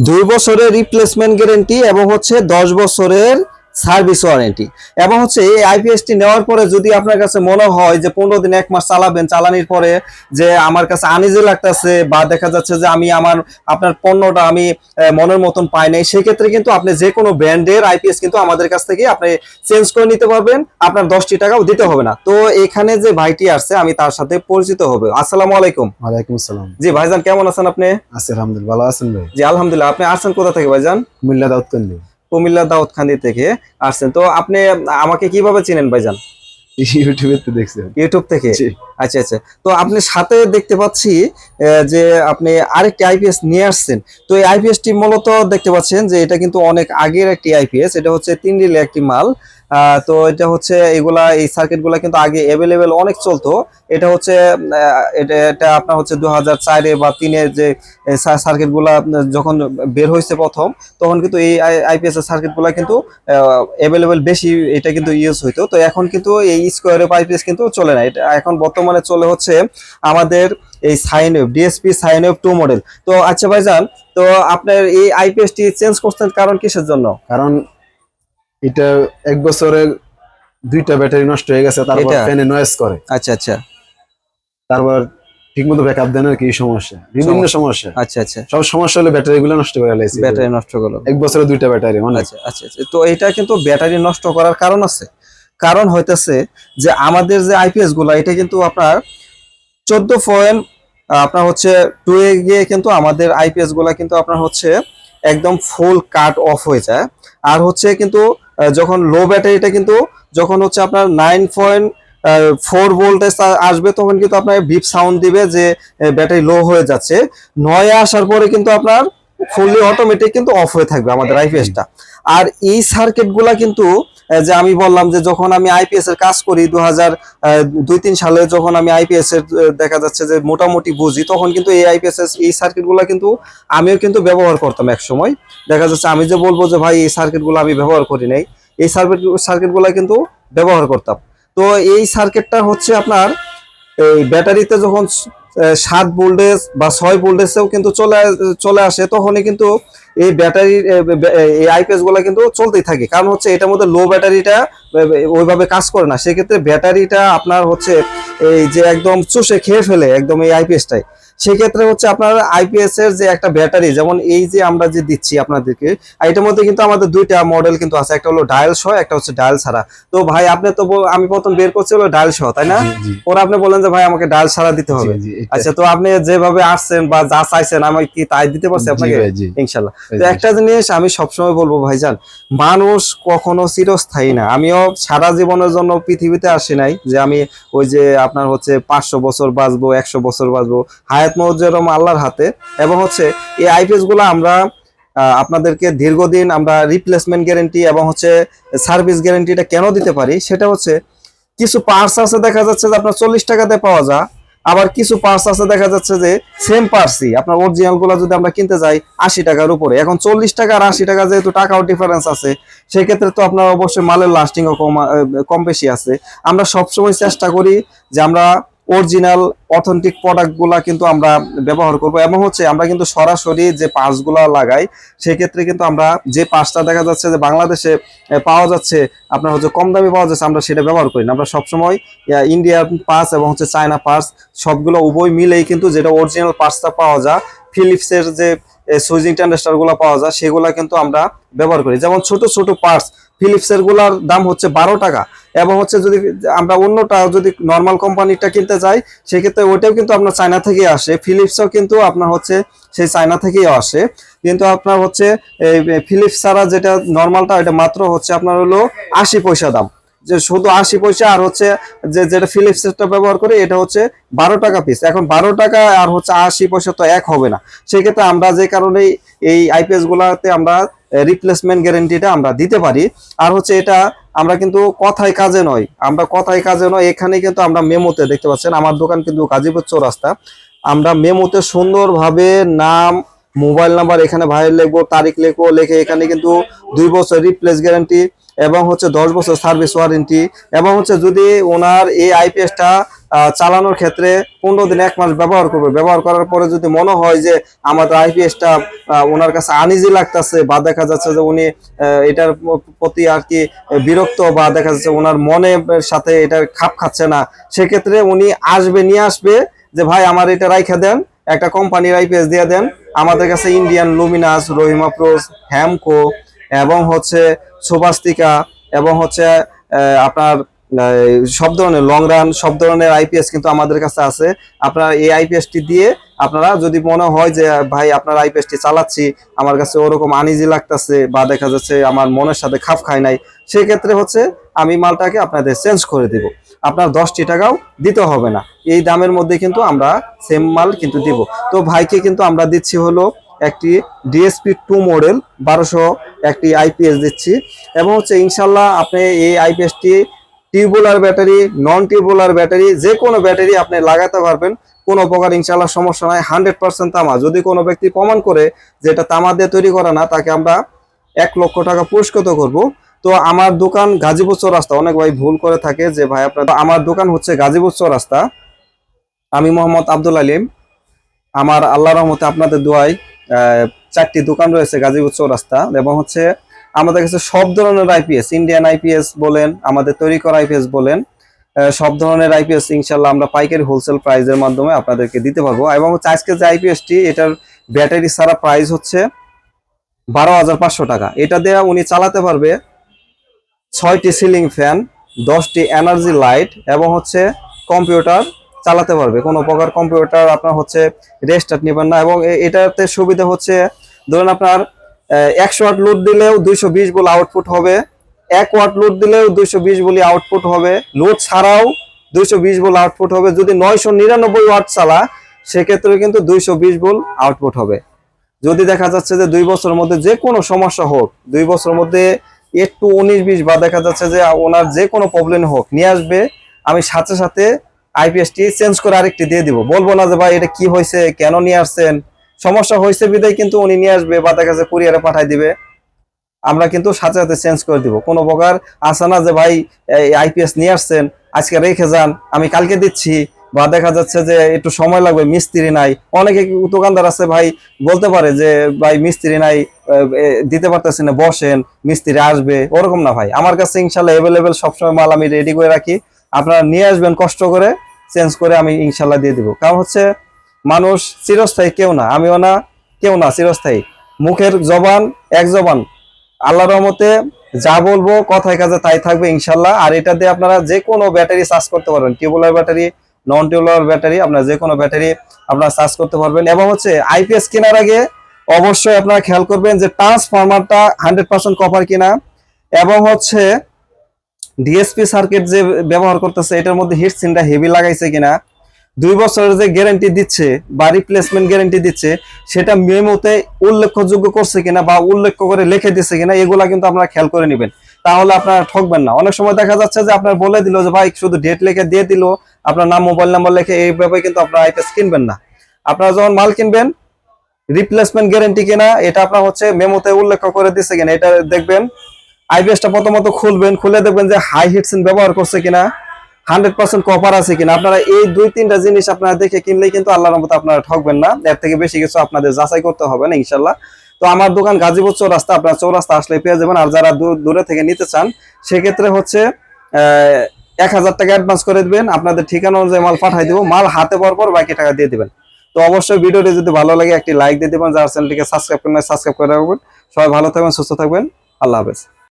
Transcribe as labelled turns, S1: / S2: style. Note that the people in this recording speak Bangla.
S1: দুই বছরের রিপ্লেসমেন্ট গ্যারেন্টি এবং হচ্ছে দশ বছরের সার্ভিস ওয়ারেন্টি। এবং হচ্ছে এই আইপিএসটি নেওয়ার পরে যদি আপনার কাছে মনে হয় যে পনেরো দিন এক মাস চালাবেন চালানির পরে যে আমার কাছে আনিজি লাগতেছে বা দেখা যাচ্ছে যে আমি আমার আপনার পণ্যটা আমি মনের মতন পাই নাই সেক্ষেত্রে কিন্তু আপনি যে কোনো ব্র্যান্ডের আইপিএস কিন্তু আমাদের কাছ থেকে আপনি চেঞ্জ করে নিতে পারবেন আপনার দশটি টাকাও দিতে হবে না। তো এখানে যে ভাইটি আসছে আমি তার সাথে পরিচিত হবে। আসসালামু আলাইকুম।
S2: ওয়ালাইকুম আসসালাম।
S1: জি ভাইজান কেমন আছেন আপনি?
S2: আছি আলহামদুলিল্লাহ ভালো আছেন ভাই।
S1: জি আলহামদুলিল্লাহ। আপনি আসছেন কোথা থেকে ভাইজান?
S2: কুমিল্লা দাউদকান্দি।
S1: কুমিল্লা দাউদখান্দি থেকে আসছেন। তো আপনি আমাকে কীভাবে চিনেন ভাইজান?
S2: ইউটিউবে তো দেখছেন।
S1: ইউটিউব থেকে। আচ্ছা আচ্ছা। তো আপনি সাথে দেখতে পাচ্ছি যে আপনি আরেকটি আইপিএস নিয়ে আসছেন। তো এই আইপিএস টি মূলত দেখতে পাচ্ছেন যে এটা কিন্তু অনেক আগের একটি আইপিএস এটা হচ্ছে তিন রিলে একটি মাল। তো এটা হচ্ছে এগুলা, এই সার্কিটগুলা কিন্তু আগে অ্যাভেলেবেল অনেক চলতো। এটা হচ্ছে এটা আপনার হচ্ছে দু হাজার চারে বা তিনের যে সার্কিটগুলা যখন বের হয়েছে প্রথম, তখন কিন্তু এই আইপিএস এর সার্কিটগুলা কিন্তু অ্যাভেলেবেল বেশি, এটা কিন্তু ইউজ হইতো। তো এখন কিন্তু এই স্কোয়ার অফ আইপিএস কিন্তু চলে না। এটা এখন বর্তমানে চলে হচ্ছে আমাদের এই sine wave DSP sine wave two model তো আচ্ছা ভাইজান তো আপনার এই আইপিএস টি চেঞ্জ করছেন কারণ কিসের জন্য?
S2: কারণ এটা এক বছরে দুইটা ব্যাটারি নষ্ট হয়ে গেছে তারপর ফ্যানে নয়েজ করে।
S1: আচ্ছা আচ্ছা।
S2: তারপর ঠিকমতো ব্যাকআপ দেন আর কি সমস্যা। বিভিন্ন সমস্যা।
S1: আচ্ছা আচ্ছা।
S2: সব সমস্যা হলে ব্যাটারি গুলো নষ্ট করে লাইছি
S1: ব্যাটারি নষ্ট করল।
S2: এক বছরে দুইটা ব্যাটারি অনেক
S1: আচ্ছা আচ্ছা আচ্ছা। তো এটা কিন্তু ব্যাটারি নষ্ট করার কারণ আছে? কারণ হইতেছে যে আমাদের যে আইপিএসগুলা, এটা কিন্তু আপনার চোদ্দ পয়েন্ট আপনার হচ্ছে টু এ গিয়ে কিন্তু আমাদের আইপিএসগুলা কিন্তু আপনার হচ্ছে একদম ফুল কাট অফ হয়ে যায়। আর হচ্ছে কিন্তু যখন লো ব্যাটারিটা কিন্তু যখন হচ্ছে আপনার নাইন পয়েন্ট ফোর ভোল্টেজ আসবে, তখন কিন্তু আপনার বিপ সাউন্ড দিবে যে ব্যাটারি লো হয়ে যাচ্ছে। নয় আসার পরে কিন্তু আপনার ফুললি অটোমেটিক কিন্তু অফ হয়ে থাকবে আমাদের আইপিএসটা আর এই সার্কিটগুলা কিন্তু যে আমি বললাম যে যখন আমি আইপিএস এর কাজ করি দু হাজার দুই, তিন সালে যখন আমি আইপিএস এর দেখা যাচ্ছে যে মোটামুটি বুঝি, তখন কিন্তু এই আইপিএস এই সার্কিটগুলা কিন্তু আমিও কিন্তু ব্যবহার করতাম এক সময় দেখা যাচ্ছে আমি যে বলব যে ভাই, এই সার্কিটগুলো আমি ব্যবহার করি নাই, এই সার্কিট সার্কিটগুলা কিন্তু ব্যবহার করতাম। তো এই সার্কিটটা হচ্ছে আপনার, এই ব্যাটারিতে যখন সাত ভোল্টেজ বা ছয় ভোল্টেজেও কিন্তু চলে চলে আসে, তখনই কিন্তু এই ব্যাটারি এই আইপিএসগুলা কিন্তু চলতেই থাকে। কারণ হচ্ছে এটার মধ্যে লো ব্যাটারিটা ওইভাবে কাজ করে না। সেক্ষেত্রে ব্যাটারিটা আপনার হচ্ছে এই যে একদম চুষে খেয়ে ফেলে একদম এই আইপিএসটাই সেক্ষেত্রে হচ্ছে আপনার আইপিএস এর যে একটা ব্যাটারি যেমন এই যে আমরা যে দিচ্ছি আপনাদেরকে এটার মধ্যে কিন্তু আমাদের দুইটা মডেল কিন্তু আছে। একটা হলো ডায়াল সহ একটা হচ্ছে ডায়াল ছাড়া। তো ভাই আপনি তো আমি প্রথম বের করছি হলো ডায়াল সহ তাই না? ওরা আপনি বলেন যে ভাই আমাকে ডায়াল ছাড়া দিতে হবে। আচ্ছা তো আপনি যেভাবে আসছেন বা যা চাইছেন আমি কি তাই দিতে পারছি আপনাকে? ইনশাল্লাহ। তো একটা জিনিস আমি সবসময় বলব ভাইজান মানুষ কখনো চিরস্থায়ী না। আমিও সারা জীবনের জন্য পৃথিবীতে আসি নাই যে আমি ওই যে আপনার হচ্ছে পাঁচশো বছর বাঁচবো একশো বছর বাঁচবো। হায়াত মৌজেরম আল্লাহর হাতে এবং হচ্ছে এই আইপিএসগুলো আমরা আপনাদেরকে দীর্ঘদিন আমরা রিপ্লেসমেন্ট গ্যারেন্টি এবং হচ্ছে সার্ভিস গ্যারেন্টিটা কেন দিতে পারি? সেটা হচ্ছে কিছু পার্টস আছে দেখা যাচ্ছে যে আপনার চল্লিশ টাকাতে পাওয়া যায় আবার কিছু পার্স আছে, দেখা যাচ্ছে যে সেম পার্সই আপনার অরিজিনালগুলো যদি আমরা কিনতে যাই, আশি টাকার উপরে। এখন চল্লিশ টাকা আর আশি টাকা যেহেতু টাকাও ডিফারেন্স আছে, সেক্ষেত্রে তো আপনার অবশ্যই মালের লাস্টিংও কম কম বেশি আছে। আমরা সবসময় চেষ্টা করি যে আমরা অরিজিনাল অথেন্টিক প্রোডাক্টগুলা কিন্তু আমরা ব্যবহার করব এবং হচ্ছে আমরা কিন্তু সরাসরি যে পার্টসগুলা লাগাই, সেক্ষেত্রে কিন্তু আমরা যে পার্টসটা দেখা যাচ্ছে যে বাংলাদেশে পাওয়া যাচ্ছে, আপনার হচ্ছে কম দামে পাওয়া যাচ্ছে, আমরা সেটা ব্যবহার করি না। আমরা সবসময় ইন্ডিয়ান পাস এবং হচ্ছে চায়না পাস সবগুলো উভয় মিলেই কিন্তু যেটা অরিজিনাল পার্টসটা পাওয়া যায় ফিলিপসের যে সুইজিং ট্যান্ডাস্টারগুলো পাওয়া যায়, সেগুলা কিন্তু আমরা ব্যবহার করি। যেমন ছোট ছোট পার্টস ফিলিপসেরগুলার দাম হচ্ছে বারো টাকা। এবং হচ্ছে যদি আমরা অন্যটা যদি নর্মাল কোম্পানিটা কিনতে যাই, সেক্ষেত্রে ওইটাও কিন্তু আপনার চায়না থেকে আসে। ফিলিপসও কিন্তু আপনার হচ্ছে সেই চায়না থেকেই আসে। কিন্তু আপনার হচ্ছে এই ফিলিপস ছাড়া যেটা নর্মালটা ওইটা মাত্র হচ্ছে আপনার হলো আশি পয়সা দাম। যে শুধু আশি পয়সা আর হচ্ছে যে যেটা ফিলিপসেরটা ব্যবহার করে, এটা হচ্ছে বারো টাকা পিস এখন বারো টাকা আর হচ্ছে আশি পয়সা তো এক হবে না। সেক্ষেত্রে আমরা যে কারণে এই আইপিএস গুলাতে আমরা রিপ্লেসমেন্ট গ্যারেন্টিটা আমরা দিতে পারি। আর হচ্ছে এটা আমরা কিন্তু কথায় কাজে নয়। আমরা কথায় কাজে নয়। এখানে কিন্তু আমরা মেমোতে দেখতে পাচ্ছেন, আমার দোকান কিন্তু গাজীপুর চৌরাস্তা। আমরা মেমোতে সুন্দরভাবে নাম, মোবাইল নাম্বার এখানে ভাইয়ের লিখব, তারিখ লিখব, লেখে এখানে কিন্তু দুই বছর রিপ্লেস গ্যারান্টি এবং হচ্ছে দশ বছর সার্ভিস ওয়ারেন্টি এবং হচ্ছে যদি ওনার এই আইপিএসটা চালানোর ক্ষেত্রে পনেরো দিন এক মাস ব্যবহার করবে। ব্যবহার করার পরে যদি মনে হয় যে আমাদের আইপিএসটা ওনার কাছে আনিজি লাগতেছে বা দেখা যাচ্ছে যে উনি এটার প্রতি আর কি বিরক্ত বা দেখা যাচ্ছে ওনার মনের সাথে এটা খাপ খাচ্ছে না, সেক্ষেত্রে উনি আসবে, নিয়ে আসবে যে, ভাই, আমার এটা রাইখা দেন, একটা কোম্পানির আইপিএস দিয়ে দেন। আমাদের কাছে ইন্ডিয়ান লুমিনাস রহিমা প্রোস হ্যামকো এবং হচ্ছে সোবাস্তিকা এবং হচ্ছে আপনার সব ধরনের লং রান সব ধরনের আইপিএস কিন্তু আমাদের কাছে আছে। আপনার এই আইপিএসটি দিয়ে আপনারা যদি মনে হয় যে, ভাই, আপনার আইপিএসটি চালাচ্ছি, আমার কাছে ওরকম আনিজি লাগতেছে বা দেখা যাচ্ছে আমার মনের সাথে খাপ খায় নাই, সেক্ষেত্রে হচ্ছে আমি মালটাকে আপনাদের চেঞ্জ করে দিব। আপনার দশটি টাকাও দিতে হবে না। এই দামের মধ্যে কিন্তু আমরা সেম মাল কিন্তু দিব। তো ভাইকে কিন্তু আমরা দিচ্ছি হলো একটি ডিএসপি টু মডেল বারোশো একটি আইপিএস দিচ্ছি। এবং হচ্ছে ইনশাল্লাহ আপনি এই আইপিএসটি tubular battery non tubular battery যে কোনো ব্যাটারি আপনি লাগাতে পারবেন। কোনো প্রকার ইনশাল্লাহ সমস্যা নাই হান্ড্রেড পার্সেন্ট তামা। যদি কোনো ব্যক্তি প্রমাণ করে যে এটা তামা দিয়ে তৈরি করা না তাকে আমরা এক লক্ষ টাকা পুরস্কৃত করব। তো আমার দোকান গাজীপুর চৌরাস্তা। অনেক ভাই ভুল করে থাকে যে ভাই আপনার আমার দোকান হচ্ছে গাজীপুর চৌরাস্তা। আমি মোহাম্মদ আব্দুল আলিম। আমার আল্লাহ রহমতে আপনাদের আহ, চারটি দোকান রয়েছে গাজীপুর চৌরাস্তা এবং হচ্ছে আমাদের কাছে সব ধরনের আইপিএস ইন্ডিয়ান আইপিএস বলেন, আমাদের তৈরি করা আইপিএস বলেন সব ধরনের আইপিএস ইনশাল্লাহ আমরা পাইকারি হোলসেল প্রাইজের মাধ্যমে আপনাদেরকে দিতে পারব এবং হচ্ছে আজকে যে আইপিএসটি এটার ব্যাটারি সারা প্রাইস হচ্ছে বারো হাজার পাঁচশো টাকা। এটা দিয়ে উনি চালাতে পারবে ছয়টি সিলিং ফ্যান দশটি এনার্জি লাইট এবং হচ্ছে কম্পিউটার চালাতে পারবে। কোনো প্রকার কম্পিউটার আপনার হচ্ছে রেস্টার্ট নেবেন না এবং এটাতে সুবিধা হচ্ছে, ধরুন আপনার একশো ওয়াট লোড দিলেও দুইশো বিশ বলে আউটপুট হবে, এক ওয়াট লোড দিলেও দুইশো বিশ বলে আউটপুট হবে লোড ছাড়াও দুইশো বিশ বল আউটপুট হবে, যদি নয়শো নিরানব্বই ওয়াট চালা, সেক্ষেত্রে কিন্তু দুইশো বিশ বল আউটপুট হবে। যদি দেখা যাচ্ছে যে দুই বছরের মধ্যে যে কোনো সমস্যা হোক, দুই বছরের মধ্যে একটু উনিশ বিশ বা দেখা যাচ্ছে যে ওনার যে কোনো প্রবলেম হোক, নিয়ে আসবে, আমি সাথে সাথে আইপিএসটি চেঞ্জ করে আরেকটি দিয়ে দিব। বলব না যে ভাই এটা কি হয়েছে, কেন নিয়ে আসছেন? সমস্যা হয়েছে বিদায় কিন্তু উনি নিয়ে আসবে বা দেখা যাচ্ছে কুরিয়ারে পাঠাই দিবে। আমরা কিন্তু সাথে সাথে চেঞ্জ করে দিব। কোনো প্রকার আসে না যে ভাই আইপিএস নিয়ে আসছেন, আজকে রেখে যান, আমি কালকে দিচ্ছি, বা দেখা যাচ্ছে যে একটু সময় লাগবে, মিস্ত্রি নাই। অনেকে দোকানদার আছে ভাই, বলতে পারে যে ভাই মিস্ত্রি নাই দিতে পারতেছি না, বসেন, মিস্ত্রি আসবে, ওরকম না ভাই। আমার কাছে ইনশাল্লাহ অ্যাভেলেবেল সবসময় মাল আমি রেডি করে রাখি। আপনারা নিয়ে আসবেন কষ্ট করে চেঞ্জ করে আমি ইনশাল্লাহ দিয়ে দিব। কারণ হচ্ছে মানুষ চিরস্থায়ী কেউ না, আমিও না, কেউ না, চিরস্থায়ী। মুখের জবান, এক জবান। আল্লাহর রহমতে যা বলব কথায় কাজে তাই থাকবে ইনশাল্লাহ আর এটা দিয়ে আপনারা যে কোনো ব্যাটারি চার্জ করতে পারবেন। Tubewell battery non tubewell battery, আপনারা যে কোনো ব্যাটারি আপনারা চার্জ করতে পারবেন। এবং হচ্ছে আইপিএস কেনার আগে অবশ্যই আপনারা খেয়াল করবেন যে ট্রান্সফরমারটা হান্ড্রেড পার্সেন্ট কপার কিনা। এবং হচ্ছে ডিএসপি সার্কিট যে ব্যবহার করতেছে, এটার মধ্যে হিট সিনটা হেভি লাগাইছে কিনা, দুই বছরের যে গ্যারান্টি দিচ্ছে বা রিপ্লেসমেন্ট গ্যারান্টি দিচ্ছে, সেটা মেমোতে উল্লেখযোগ্য করছে কিনা বা উল্লেখ করে লিখে দিচ্ছে কিনা, এগুলা কিন্তু আপনারা খেয়াল করে নেবেন। তাহলে আপনারা ঠকবেন না। অনেক সময় দেখা যাচ্ছে যে আপনার বলে দিল যে, ভাই, শুধু ডেট লিখে দিয়ে দিল, আপনার নাম মোবাইল নাম্বার লিখে এইভাবে কিন্তু আপনার আইপিএস কিনবেন না। আপনারা যখন মাল কিনবেন রিপ্লেসমেন্ট গ্যারান্টি কিনা, এটা আপনার হচ্ছে মেমোতে উল্লেখ করে দিচ্ছে কিনা, এটা দেখবেন আইপিএসটা প্রথমত খুলবেন, খুলে দেখবেন যে হাই হিটসিন ব্যবহার করছে কিনা হান্ড্রেড পার্সেন্ট কপার আছে কিনা। আপনারা এই দুই, তিনটা জিনিস আপনারা দেখে কিনলেই কিন্তু আল্লাহর মতো আপনারা ঠকবেন না। এর থেকে বেশি কিছু আপনাদের যাচাই করতে হবে না ইনশাল্লাহ তো আমার দোকান গাজীপুর চৌরাস্তা, আপনার চৌরাস্তা আসলে পেয়ে যাবেন। আর যারা দূরে থেকে নিতে চান, সেক্ষেত্রে হচ্ছে এক হাজার টাকা অ্যাডভান্স করে দিবেন। আপনাদের ঠিকানা অনুযায়ী মাল পাঠাই দিব। মাল হাতে পাওয়ার পর বাকি টাকা দিয়ে দিবেন। তো অবশ্যই ভিডিওটি যদি ভালো লাগে, একটি লাইক দিয়ে দেবেন। যারা চ্যানেলটিকে সাবস্ক্রাইব করেন সাবস্ক্রাইব করে রাখবেন। সবাই ভালো থাকবেন, সুস্থ থাকবেন। আল্লাহ হাফেজ।